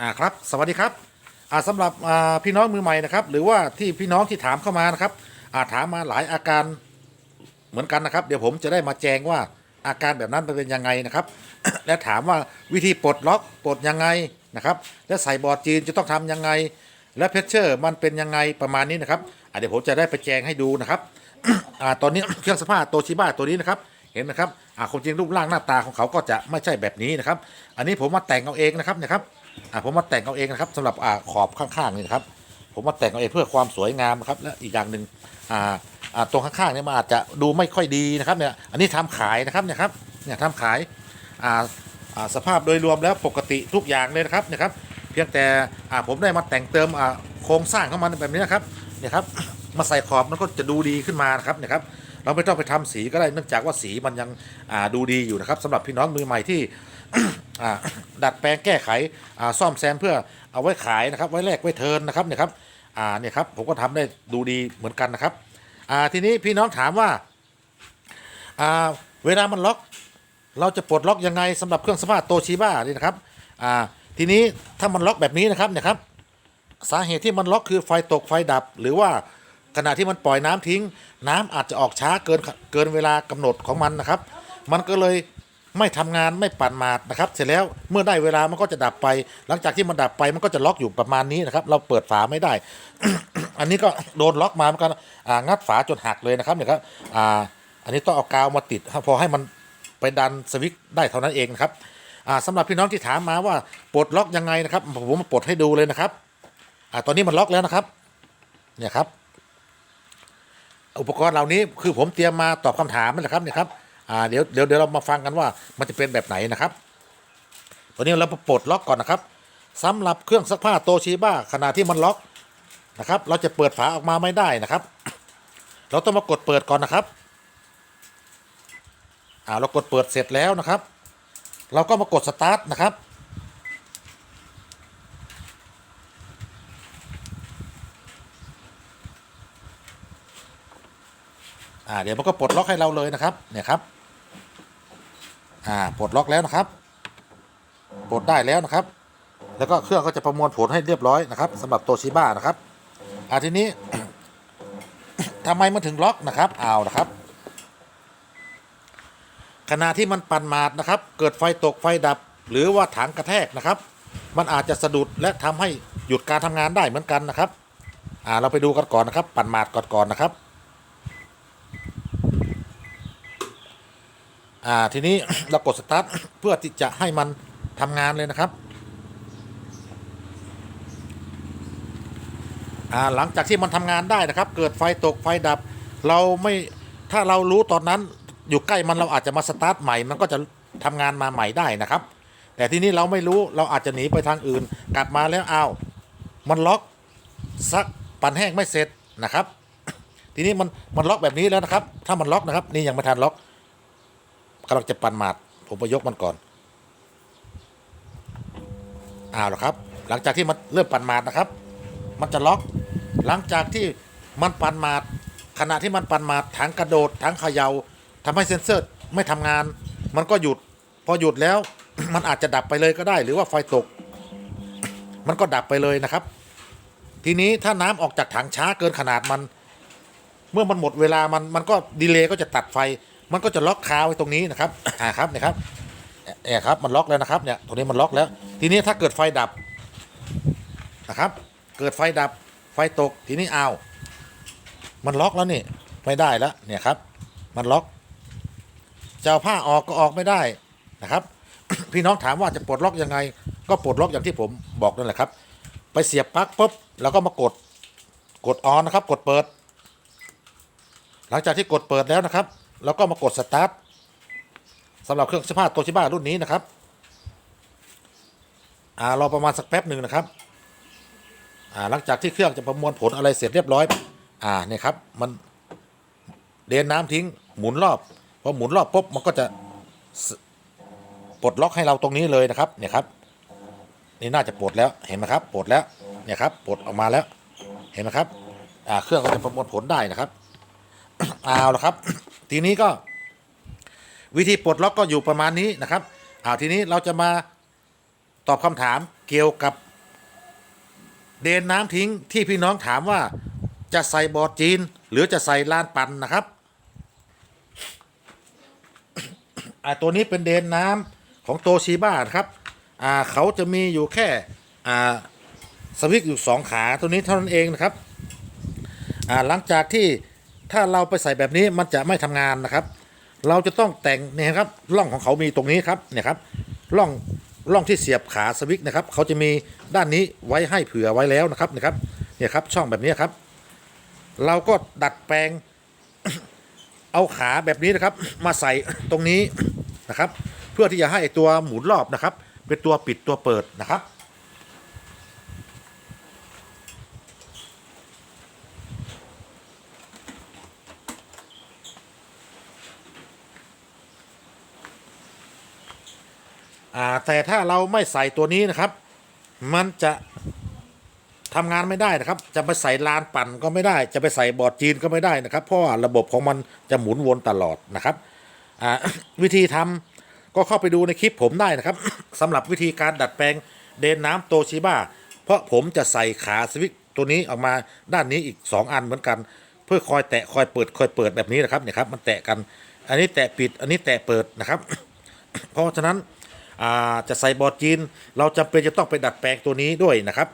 อ่าครับ สวัสดีครับอ่าสำหรับอ่าพี่น้องมือใหม่นะครับ หรือว่าที่พี่น้องที่ถามเข้ามานะครับอ่าถามมาหลายอาการเหมือนกันนะครับ เดี๋ยวผมจะได้มาแจ้งว่าอาการแบบนั้นเป็นยังไงนะครับ และถามว่าวิธีปลดล็อกปลดยังไงนะครับ และใส่บอร์ดจีนจะต้องทำยังไง และเพชเชอร์มันเป็นยังไงประมาณนี้นะครับเดี๋ยวผมจะได้ไปแจ้งให้ดูนะครับอ่าตอนนี้เครื่องสภาพโตชิบ้าตัวนี้นะครับ เห็นนะครับอ่าความจริงรูปร่างหน้าตาของเขาก็จะไม่ใช่แบบนี้นะครับ อันนี้ผมมาแต่งเอาเองนะครับนะครับ อ่าผมมาแต่งเอาเองนะครับสำหรับอ่าขอบข้างๆนี่นะครับ ผมมาแต่งเอาเองเพื่อความสวยงามครับ และอีกอย่างหนึ่งอ่าอ่าตรงข้างๆเนี่ยมันอาจจะดูไม่ค่อยดีนะครับเนี่ยอันนี้ทำขายนะครับเนี่ยครับเนี่ยทำขายอ่าอ่าสภาพโดยรวมแล้วปกติทุกอย่างเลยนะครับเนี่ยครับ เพียงแต่อ่าผมได้มาแต่งเติมอ่าโครงสร้างของมันแบบนี้นะครับเนี่ยครับมาใส่ขอบมันก็จะดูดีขึ้นมานะครับเนี่ยครับเราไม่ต้องไปทำสีก็ได้เนื่องจากว่าสีมันยังอ่าดูดีอยู่นะครับสำหรับพี่น้องมือใหม่ที่ อ่าดัดแปลงแก้ไขอ่าซ่อมแซมเพื่อเอาไว้ขายนะครับ ไว้แลกไว้เทินนะครับเนี่ยครับอ่าเนี่ยครับผมก็ทำได้ดูดีเหมือนกันนะครับอ่าทีนี้พี่น้องถามว่าอ่าเวลามันล็อกเราจะปลดล็อกยังไงสำหรับเครื่องสภาพโตชิบ้านี่นะครับอ่าทีนี้ถ้ามันล็อกแบบนี้นะครับเนี่ยครับสาเหตุที่มันล็อกคือไฟตกไฟดับ หรือว่าขณะที่มันปล่อยน้ำทิ้ง น้ำอาจจะออกช้าเกินเกินเวลากำหนดของมันนะครับ มันก็เลย ไม่ทำงานไม่ปั่นมาดนะครับ เสร็จแล้วเมื่อได้เวลามันก็จะดับไป หลังจากที่มันดับไปมันก็จะล็อกอยู่ประมาณนี้นะครับ เราเปิดฝาไม่ได้ อันนี้ก็โดนล็อกมาเหมือนกันงัดฝาจนหักเลยนะครับเนี่ยครับอ่าอันนี้ต้องเอากาวมาติดพอให้มันไปดันสวิตช์ได้เท่านั้นเองนะครับอ่าสำหรับพี่น้องที่ถามมาว่าปลดล็อกยังไงนะครับผมมาปลดให้ดูเลยนะครับอตอนนี้มันล็อกแล้วนะครับ เนี่ยครับ อุปกรณ์เหล่านี้คือผมเตรียมมาตอบคำถามนั่นแหละครับเนี่ยครับ อ่าเดี๋ยวเดี๋ยวเดี๋ยวเรามาฟังกันว่ามันจะเป็นแบบไหนนะครับตัวนี้เราปลดล็อกก่อนนะครับสำหรับเครื่องซักผ้าโตชิบ้าขณะที่มันล็อกนะครับ เราจะเปิดฝาออกมาไม่ได้นะครับ เราต้องมากดเปิดก่อนนะครับอ่าเรากดเปิดเสร็จแล้วนะครับ เราก็มากดสตาร์ทนะครับอ่าเดี๋ยวมันก็ปลดล็อกให้เราเลยนะครับ เนี่ยครับ อ่าปลดล็อกแล้วนะครับปลดได้แล้วนะครับ แล้วก็เครื่องก็จะประมวลผลให้เรียบร้อยนะครับสำหรับโตชิบ้านะครับอ่าทีนี้ทำไมมันถึงล็อกนะครับเอานะครับขณะที่มันปั่นมาดนะครับ เกิดไฟตกไฟดับ หรือว่าถังกระแทกนะครับ มันอาจจะสะดุดและทำให้หยุดการทำงานได้เหมือนกันนะครับ อ่าเราไปดูกันก่อนนะครับ ปั่นมาดก่อนๆนะครับ อ่าทีนี้เรากดสตาร์ทเพื่อที่จะให้มันทำงานเลยนะครับอ่าหลังจากที่มันทำงานได้นะครับ เกิดไฟตกไฟดับ เราไม่ถ้าเรารู้ตอนนั้นอยู่ใกล้มันเราอาจจะมาสตาร์ทใหม่ มันก็จะทำงานมาใหม่ได้นะครับ แต่ทีนี้เราไม่รู้เราอาจจะหนีไปทางอื่น กลับมาแล้วอ้าวมันล็อกซักปั่นแห้งไม่เสร็จนะครับ ทีนี้มันมันล็อกแบบนี้แล้วนะครับ ถ้ามันล็อกนะครับ นี่ยังไม่ทันล็อก กำลังจะปั่นหมาด ผมไปยกมันก่อนเอาล้วครับ หลังจากที่มันเริ่มปั่นหมาดนะครับ มันจะล็อก หลังจากที่มันปั่นหมาด ขณะที่มันปั่นหมาดถังกระโดดถังเขยา่าทำให้เซ็นเซอร์ไม่ทำงาน มันก็หยุด พอหยุดแล้ว มันอาจจะดับไปเลยก็ได้ หรือว่าไฟตก มันก็ดับไปเลยนะครับ ทีนี้ถ้าน้ำออกจากถังช้าเกินขนาดมัน เมื่อมันหมดเวลามันมันก็ดีเลย์ก็จะตัดไฟ มันก็จะล็อกคาไว้ตรงนี้นะครับอ่าครับเนี่ยครับเนี่ยครับมันล็อกแล้วนะครับเนี่ยตรงนี้มันล็อกแล้ว ทีนี้ถ้าเกิดไฟดับนะครับ เกิดไฟดับไฟตกทีนี้เอามันล็อกแล้วนี่ไม่ได้แล้วเนี่ยครับ มันล็อกจะเอาผ้าออกก็ออกไม่ได้นะครับ พี่น้องถามว่าจะปลดล็อกยังไง ก็ปลดล็อกอย่างที่ผมบอกนั่นแหละครับ ไปเสียบปลั๊กปุ๊บแล้วก็มากดกดออนนะครับ กดเปิด หลังจากที่กดเปิดแล้วนะครับ เราก็มากดสตาร์ทสำหรับเครื่องซักผ้าโตชิบ้ารุ่นนี้นะครับอ่ารอประมาณสักแป๊บหนึ่งนะครับอ่าหลังจากที่เครื่องจะประมวลผลอะไรเสร็จเรียบร้อย อ่าเนี่ยครับมันเดนน้ำทิ้งหมุนรอบพอหมุนรอบปุ๊บมันก็จะปลดล็อกให้เราตรงนี้เลยนะครับเนี่ยครับ นี่น่าจะปลดแล้วเห็นไหมครับปลดแล้วเนี่ยครับปลดออกมาแล้วเห็นไหมครับอ่าเครื่องก็จะประมวลผลได้นะครับเอาละครับ ทีนี้ก็วิธีปลดล็อกก็อยู่ประมาณนี้นะครับเอาทีนี้เราจะมาตอบคำถามเกี่ยวกับเดนน้ำทิ้งที่พี่น้องถามว่าจะใส่บอร์ดจีน หรือจะใส่ลานปั่นนะครับอ่าตัวนี้เป็นเดนน้ำของโตชิบ้านะครับอ่าเขาจะมีอยู่แค่อ่าสวิตช์อยู่สองขาตัวนี้เท่านั้นเองนะครับอ่าหลังจากที่ ถ้าเราไปใส่แบบนี้มันจะไม่ทำงานนะครับ เราจะต้องแต่งเนี่ยครับร่องของเขามีตรงนี้ครับเนี่ยครับร่องร่องที่เสียบขาสวิตช์นะครับเขาจะมีด้านนี้ไว้ให้เผื่อไว้แล้วนะครับเนี่ยครับเนี่ยครับช่องแบบนี้ครับ เราก็ดัดแปลง เอาขาแบบนี้นะครับ มาใส่ตรงนี้นะครับ เพื่อที่จะให้ตัวหมุนรอบนะครับ เป็นตัวปิดตัวเปิดนะครับ แต่ถ้าเราไม่ใส่ตัวนี้นะครับ มันจะทำงานไม่ได้นะครับ จะไปใส่ลานปั่นก็ไม่ได้ จะไปใส่บอร์ดจีนก็ไม่ได้นะครับ เพราะว่าระบบของมันจะหมุนวนตลอดนะครับวิธีทำก็เข้าไปดูในคลิปผมได้นะครับสำหรับวิธีการดัดแปลงเดนน้ำโตชิบ้าเพราะผมจะใส่ขาสวิตตัวนี้ออกมาด้านนี้อีก 2 อันเหมือนกัน เพื่อคอยแตะคอยเปิดคอยเปิดแบบนี้นะครับเนี่ยครับ มันแตะกัน อันนี้แตะปิดอันนี้แตะเปิดนะครับ เพราะฉะนั้น จะใส่บอร์ดจีน เราจำเป็นจะต้องไปดัดแปลงตัวนี้ด้วยนะครับ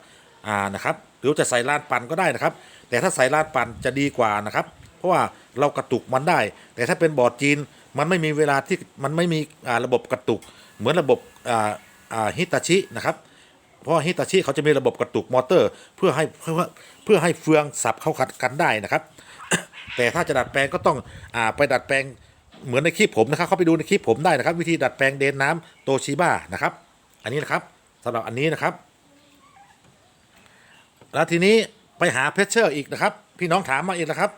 อ่านะครับหรือจะใส่ลานปั่นก็ได้นะครับ แต่ถ้าใส่ลานปั่นจะดีกว่านะครับ เพราะว่าเรากระตุกมันได้ แต่ถ้าเป็นบอร์ดจีนมันไม่มีเวลาที่มันไม่มีระบบกระตุก เหมือนระบบฮิตาชินะครับเพราะฮิตาชิเขาจะมีระบบกระตุกมอเตอร์ เพื่อให้เพื่อเพื่อให้เฟืองสับเข้าขัดกันได้นะครับ แต่ถ้าจะดัดแปลงก็ต้องอไปดัดแปลง เหมือนในคลิปผมนะครับเข้าไปดูในคลิปผมได้นะครับ วิธีดัดแปลงเดนน้ำโตชิบ้านะครับ อันนี้นะครับสำหรับอันนี้นะครับ แล้วทีนี้ไปหาเพชเชอร์อีกนะครับ พี่น้องถามมาอีกนะครับ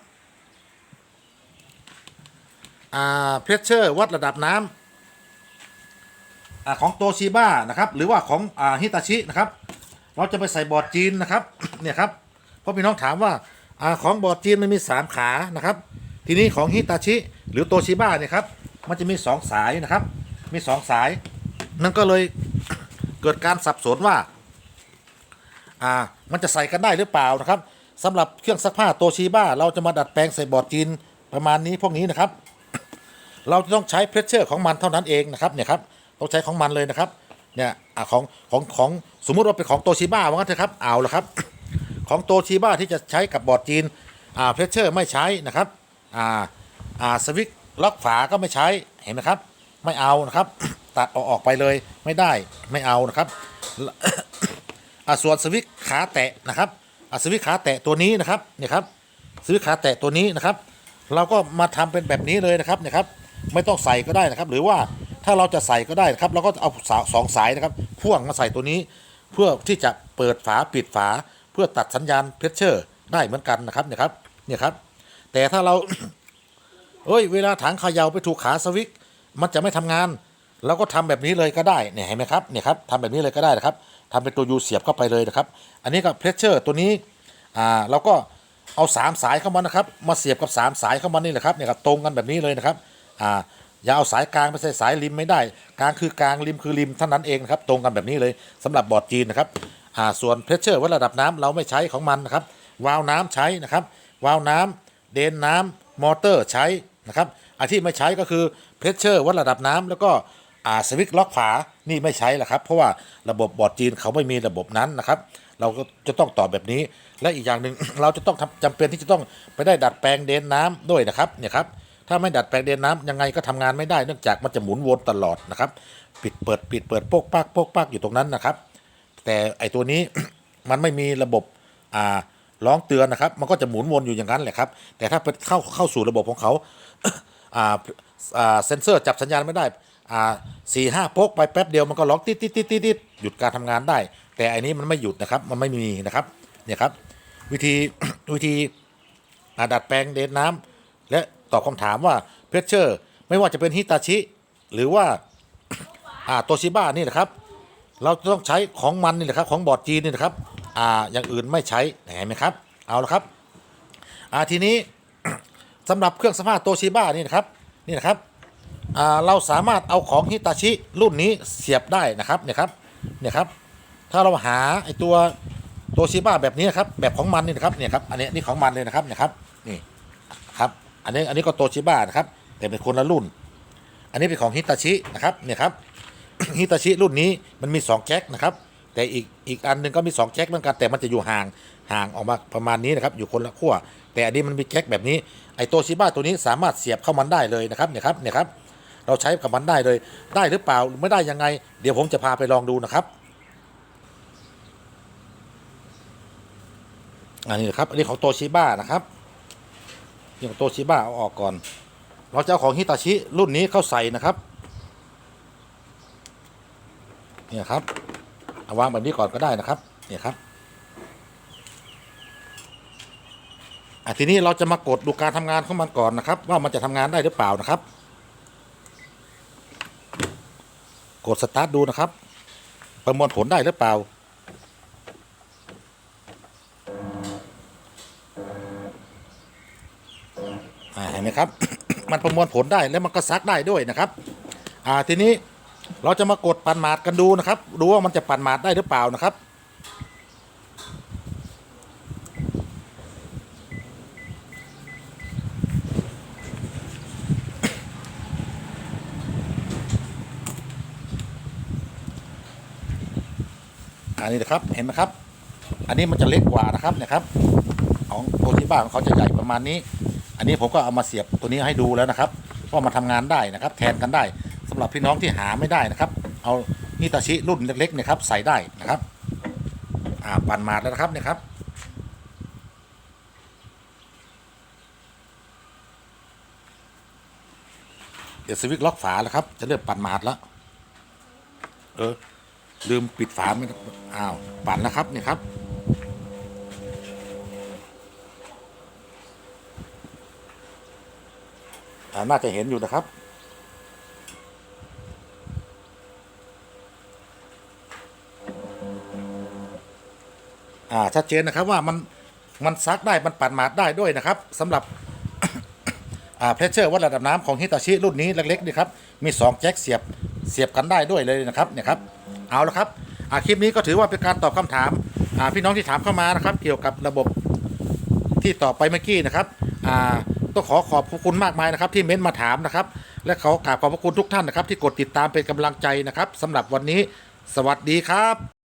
เพชเชอร์วัดระดับน้ำอาของโตชิบ้านะครับ หรือว่าของอฮิตาชินะครับ เราจะไปใส่บอร์ดจีนนะครับเนี่ยครับเพราะพี่น้องถามว่าอของบอร์ดจีนมันมี 3 ขานะครับ ทีนี้ของฮิตาชิหรือโตชิบ้าเนี่ยครับมันจะมี2สายนะครับ มี2สายนั่นก็เลยเกิดการสับสนว่าอ่ามันจะใส่กันได้หรือเปล่านะครับสำหรับเครื่องซักผ้าโตชิบ้าเราจะมาดัดแปลงใส่บอร์ดจีนประมาณนี้พวกนี้นะครับ เราจะต้องใช้เพรสเชอร์ของมันเท่านั้นเองนะครับเนี่ยครับต้องใช้ของมันเลยนะครับเนี่ยอะของของของสมมุติว่าเป็นของโตชิบ้าว่างั้นเถอะครับเอาละครับ ของโตชิบ้าที่จะใช้กับบอร์ดจีนอ่าเพรสเชอร์ไม่ใช้นะครับ อ่าอ่าสวิตล็อกฝาก็ไม่ใช้เห็นไหมครับ ไม่เอานะครับ ตัดออกออกไปเลยไม่ได้ไม่เอานะครับอ่าส่วนสวิตขาแตะนะครับอ่าสวิตขาแตะตัวนี้นะครับเนี่ยครับสวิตขาแตะตัวนี้นะครับ เราก็มาทำเป็นแบบนี้เลยนะครับเนี่ยครับ ไม่ต้องใส่ก็ได้นะครับ หรือว่าถ้าเราจะใส่ก็ได้นะครับ เราก็เอาสาสองสายนะครับ พ่วงมาใส่ตัวนี้ เพื่อที่จะเปิดฝาปิดฝา เพื่อตัดสัญญาณเพรสเชอร์ได้เหมือนกันนะครับเนี่ยครับเนี่ยครับ แต่ถ้าเรา เอ้ย เวลาถังเขย่าไปถูกขาสวิตช์มันจะไม่ทำงานเราก็ทำแบบนี้เลยก็ได้เนี่ยเห็นไหมครับเนี่ยครับทำแบบนี้เลยก็ได้นะครับทำเป็นตัวยูเสียบเข้าไปเลยนะครับ อันนี้ก็เพรสเชอร์ตัวนี้อ่าเราก็เอาสามสายเข้ามานะครับ มาเสียบกับสามสายเข้ามานี่แหละครับเนี่ยครับตรงกันแบบนี้เลยนะครับอ่าอย่าเอาสายกลางไปใส่สายริมไม่ได้ กลางคือกลางริมคือริมเท่านั้นเองนะครับ ตรงกันแบบนี้เลยสำหรับบอร์ดจีนนะครับอ่าส่วนเพรสเชอร์วัดระดับน้ำเราไม่ใช้ของมันนะครับวาล์วน้ำใช้นะครับวาล์วน้ำ เดนน้ำมอเตอร์ใช้นะครับอันที่ไม่ใช้ก็คือเพรสเชอร์วัดระดับน้ำแล้วก็อ่าสวิตช์ล็อกฝานี่ไม่ใช้ละครับ เพราะว่าระบบบอร์ดจีนเขาไม่มีระบบนั้นนะครับ เราก็จะต้องตอบแบบนี้ และอีกอย่างหนึ่งเราจะต้องทำจำเป็นที่จะต้องไปได้ดัดแปลงเดนน้ำด้วยนะครับเนี่ยครับถ้าไม่ดัดแปลงเดนน้ำยังไงก็ทำงานไม่ได้เนื่องจากมันจะหมุนวนตลอดนะครับ ปิดเปิดปิดเปิดโป๊กปักโป๊กปักอยู่ตรงนั้นนะครับ แต่ไอตัวนี้มันไม่มีระบบอ่า ร้องเตือนนะครับ มันก็จะหมุนวนอยู่อย่างนั้นแหละครับ แต่ถ้าเข้าเข้าสู่ระบบของเขาอ่าอ่าเซนเซอร์จับสัญญาณไม่ได้อ่าสี่ห้าโป๊กไปแป๊บเดียวมันก็ร้องติดติดติดติดติดหยุดการทำงานได้ แต่อันนี้มันไม่หยุดนะครับ มันไม่มีนะครับเนี่ยครับ วิธีวิธีอ่าดัดแปลงเดนน้ำและตอบคำถามว่าเพชเชอร์ ไม่ว่าจะเป็นฮิตาชิ หรือว่าอ่าโตชิบ้านี่แหละครับ เราจะต้องใช้ของมันนี่แหละครับ ของบอร์ดจีนนี่นะครับ อ่าอย่างอื่นไม่ใช้เห็นไหมครับ เอาละครับอ่าทีนี้สำหรับเครื่องสภาพโตชิบ้านี่นะครับนี่นะครับอ่าเราสามารถเอาของฮิตาชิรุ่นนี้เสียบได้นะครับเนี่ยครับเนี่ยครับ ถ้าเราหาไอตัวโตชิบ้าแบบนี้นะครับแบบของมันนี่นะครับเนี่ยครับอันนี้นี่ของมันเลยนะครับเนี่ยครับนี่ครับอันนี้อันนี้ก็โตชิบ้านะครับแต่เป็นคนละรุ่น อันนี้เป็นของฮิตาชินะครับเนี่ยครับฮิตาชิรุ่นนี้มันมี 2แจ็คนะครับ แต่อีกอีกอันหนึ่งก็มี 2แจ็คเหมือนกันแต่มันจะอยู่ห่างห่างออกมาประมาณนี้นะครับอยู่คนละขั้วแต่อันนี้มันมีแจ็คแบบนี้ไอโตชิบ้าตัวนี้สามารถเสียบเข้ามันได้เลยนะครับเนี่ยครับเนี่ยครับเราใช้กับมันได้เลยได้หรือเปล่าไม่ได้ยังไง เดี๋ยวผมจะพาไปลองดูนะครับอันนี้นะครับอันนี้ของโตชิบ้านะครับนี่ของโตชิบ้าเอาออกก่อน เราจะเอาของฮิตาชิรุ่นนี้เข้าใส่นะครับเนี่ยครับ เอาวางแบบนี้ก่อนก็ได้นะครับเนี่ยครับอะทีนี้เราจะมากดดูการทำงานของมันก่อนนะครับ ว่ามันจะทำงานได้หรือเปล่านะครับ กดสตาร์ทดูนะครับ ประมวลผลได้หรือเปล่าอ่า เห็นไหมครับ มันประมวลผลได้แล้วมันก็ซักได้ด้วยนะครับ อ่าทีนี้ เราจะมากดปั่นหมาดกันดูนะครับ ดูว่ามันจะปั่นหมาดได้หรือเปล่านะครับ อันนี้นะครับ เห็นไหมครับ อันนี้มันจะเล็กกว่านะครับเนี่ยครับ ของโตชิบ้าของเขาจะใหญ่ประมาณนี้ อันนี้ผมก็เอามาเสียบตัวนี้ให้ดูแล้วนะครับว่ามันทำงานได้นะครับ แทนกันได้ สำหรับพี่น้องที่หาไม่ได้นะครับ เอานิตาชิรุ่นเล็กๆเนะครับ ใส่ได้นะครับ อ่าปั่นมาแล้วนะครับเนี่ยครับเดี๋ยวสวิตช์ล็อกฝาแล้วครับ จะเริ่มปั่นมาดแล้ว เออ ลืมปิดฝาไม่อ้าว ปั่นแล้วครับเนี่ยครับ น่าจะเห็นอยู่นะครับ อ่าชัดเจนนะครับว่ามันมันซักได้มันปั่นหมาดได้ด้วยนะครับสำหรับอ่าเพรสเชอร์วัดระดับน้ำของฮิตาชิรุ่นนี้เล็กๆนี่ครับมี 2 แจ็คเสียบเสียบกันได้ด้วยเลยนะครับเนี่ยครับเอาละครับอาคลิปนี้ก็ถือว่าเป็นการตอบคำถามอ่าพี่น้องที่ถามเข้ามานะครับ เกี่ยวกับระบบที่ตอบไปเมื่อกี้นะครับอ่าต้องขอขอบคุณมากมายนะครับ ที่เม้นมาถามนะครับ และขอกราบขอบพระคุณทุกท่านนะครับ ที่กดติดตามเป็นกำลังใจนะครับสำหรับวันนี้ สวัสดีครับ